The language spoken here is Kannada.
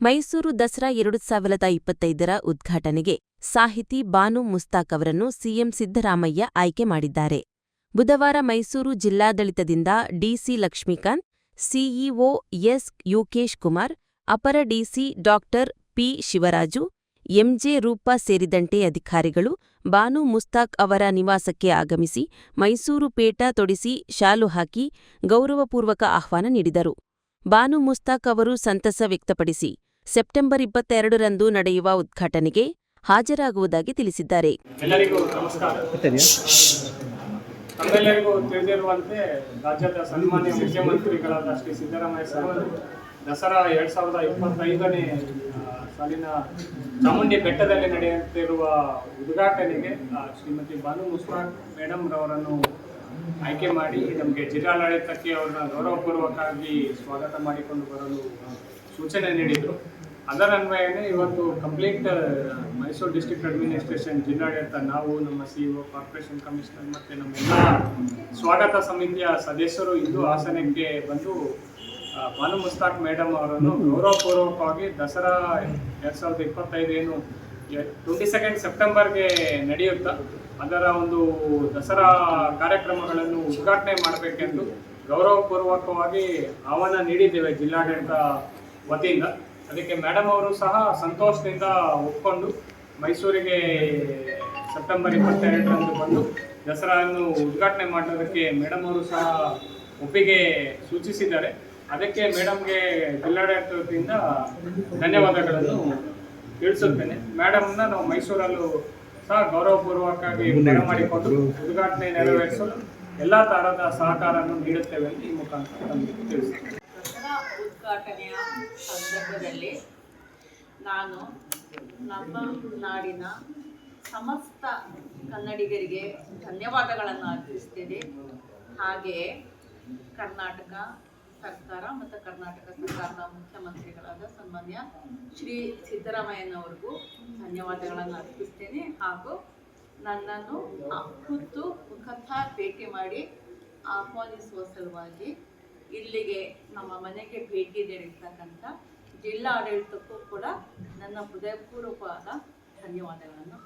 ಮೈಸೂರು ದಸರಾ ಎರಡು ಸಾವಿರದ ಇಪ್ಪತ್ತೈದರ ಉದ್ಘಾಟನೆಗೆ ಸಾಹಿತಿ ಬಾನು ಮುಸ್ತಾಕ್ ಅವರನ್ನು ಸಿಎಂ ಸಿದ್ದರಾಮಯ್ಯ ಆಯ್ಕೆ ಮಾಡಿದ್ದಾರೆ. ಬುಧವಾರ ಮೈಸೂರು ಜಿಲ್ಲಾಡಳಿತದಿಂದ DC Lakshmikanth CEO S. Yukesh Kumar, ಅಪರ DC doctor P. Shivaraju, MJ Roopa ಸೇರಿದಂತೆ ಅಧಿಕಾರಿಗಳು ಬಾನು ಮುಸ್ತಾಕ್ ಅವರ ನಿವಾಸಕ್ಕೆ ಆಗಮಿಸಿ ಮೈಸೂರು ಪೇಟ ತೊಡಿಸಿ ಶಾಲು ಹಾಕಿ ಗೌರವಪೂರ್ವಕ ಆಹ್ವಾನ ನೀಡಿದರು. ಬಾನು ಮುಸ್ತಾಕ್ ಅವರು ಸಂತಸ ವ್ಯಕ್ತಪಡಿಸಿ ಸೆಪ್ಟೆಂಬರ್ ಇಪ್ಪತ್ತೆರಡರಂದು ನಡೆಯುವ ಉದ್ಘಾಟನೆಗೆ ಹಾಜರಾಗುವುದಾಗಿ ತಿಳಿಸಿದ್ದಾರೆ. ಎಲ್ಲರಿಗೂ ನಮಸ್ಕಾರ. ನಮ್ಮೆಲ್ಲರಿಗೂ ತಿಳಿದಿರುವಂತೆ ರಾಜ್ಯದ ಸನ್ಮಾನ್ಯ ಮುಖ್ಯಮಂತ್ರಿಗಳಾದ ಶ್ರೀ ಸಿದ್ದರಾಮಯ್ಯ ಸರ್ ದಸರಾ ಎರಡ್ ಸಾವಿರದ ಇಪ್ಪತ್ತೈದನೇ ಸಾಲಿನ ಚಾಮುಂಡಿ ಬೆಟ್ಟದಲ್ಲಿ ನಡೆಯುತ್ತಿರುವ ಉದ್ಘಾಟನೆಗೆ ಶ್ರೀಮತಿ ಬಾನು ಮುಸ್ತಾಕ್ ಮೇಡಮ್ ರವರನ್ನು ಆಯ್ಕೆ ಮಾಡಿ ನಮಗೆ ಜಿಲ್ಲಾಡಳಿತಕ್ಕೆ ಅವರನ್ನ ಗೌರವಪೂರ್ವಕವಾಗಿ ಸ್ವಾಗತ ಮಾಡಿಕೊಂಡು ಬರಲು ಸೂಚನೆ ನೀಡಿದರು. ಅದರ ಅನ್ವಯನೇ ಇವತ್ತು ಕಂಪ್ಲೀಟ್ ಮೈಸೂರು ಡಿಸ್ಟ್ರಿಕ್ಟ್ ಅಡ್ಮಿನಿಸ್ಟ್ರೇಷನ್ ಜಿಲ್ಲಾಡಳಿತ, ನಾವು ನಮ್ಮ ಸಿಇಒ ಕಾರ್ಪೊರೇಷನ್ ಕಮಿಷನರ್ ಮತ್ತು ನಮ್ಮೆಲ್ಲ ಸ್ವಾಗತ ಸಮಿತಿಯ ಸದಸ್ಯರು ಇಂದು ಹಾಸನಕ್ಕೆ ಬಂದು ಬಾನು ಮುಸ್ತಾಕ್ ಮೇಡಮ್ ಅವರನ್ನು ಗೌರವಪೂರ್ವಕವಾಗಿ ದಸರಾ ಎರಡು ಸಾವಿರದ ಇಪ್ಪತ್ತೈದು ಏನು ಟ್ವೆಂಟಿ ಸೆಕೆಂಡ್ ಸೆಪ್ಟೆಂಬರ್ಗೆ ನಡೆಯುತ್ತಾ ಅದರ ಒಂದು ದಸರಾ ಕಾರ್ಯಕ್ರಮಗಳನ್ನು ಉದ್ಘಾಟನೆ ಮಾಡಬೇಕೆಂದು ಗೌರವಪೂರ್ವಕವಾಗಿ ಆಹ್ವಾನ ನೀಡಿದ್ದೇವೆ ಜಿಲ್ಲಾಡಳಿತ ವತಿಯಿಂದ. ಅದಕ್ಕೆ ಮೇಡಮ್ ಅವರು ಸಹ ಸಂತೋಷದಿಂದ ಒಪ್ಕೊಂಡು ಮೈಸೂರಿಗೆ ಸೆಪ್ಟೆಂಬರ್ ಇಪ್ಪತ್ತೆರಡರಂದು ಬಂದು ದಸರಾವನ್ನು ಉದ್ಘಾಟನೆ ಮಾಡೋದಕ್ಕೆ ಮೇಡಮ್ ಅವರು ಸಹ ಒಪ್ಪಿಗೆ ಸೂಚಿಸಿದ್ದಾರೆ. ಅದಕ್ಕೆ ಮೇಡಮ್ಗೆ ಜಿಲ್ಲಾಡಳಿತ ವತಿಯಿಂದ ಧನ್ಯವಾದಗಳನ್ನು ತಿಳಿಸುತ್ತೇನೆ. ಮೇಡಮ್ನ ನಾವು ಮೈಸೂರಲ್ಲೂ ಸಹ ಗೌರವಪೂರ್ವಕವಾಗಿ ಮಾಡಿಕೊಂಡು ಉದ್ಘಾಟನೆ ನೆರವೇರಿಸಲು ಎಲ್ಲ ತರಹದ ಸಹಕಾರವನ್ನು ನೀಡುತ್ತೇವೆ ಎಂದು ಈ ಮುಖಾಂತರ ದಸರಾ ಉದ್ಘಾಟನೆಯ ಸಂದರ್ಭದಲ್ಲಿ ನಾನು ನಮ್ಮ ನಾಡಿನ ಸಮಸ್ತ ಕನ್ನಡಿಗರಿಗೆ ಧನ್ಯವಾದಗಳನ್ನು ಅರ್ಪಿಸ್ತೇನೆ ಹಾಗೆಯೇ ಕರ್ನಾಟಕ ಸರ್ಕಾರ ಮತ್ತು ಕರ್ನಾಟಕ ಸರ್ಕಾರದ ಮುಖ್ಯಮಂತ್ರಿಗಳಾದ ಸನ್ಮಾನ್ಯ ಶ್ರೀ ಸಿದ್ದರಾಮಯ್ಯನವರಿಗೂ ಧನ್ಯವಾದಗಳನ್ನು ಅರ್ಪಿಸ್ತೇನೆ ಹಾಗೂ ನನ್ನನ್ನು ಖುದ್ದು ಮುಖತಃ ಭೇಟಿ ಮಾಡಿ ಆಹ್ವಾನಿಸುವ ಸಲುವಾಗಿ ಇಲ್ಲಿಗೆ ನಮ್ಮ ಮನೆಗೆ ಭೇಟಿ ನೀಡಿರ್ತಕ್ಕಂಥ ಜಿಲ್ಲಾ ಆಡಳಿತಕ್ಕೂ ಕೂಡ ನನ್ನ ಹೃದಯಪೂರ್ವಕವಾದ ಧನ್ಯವಾದಗಳನ್ನು.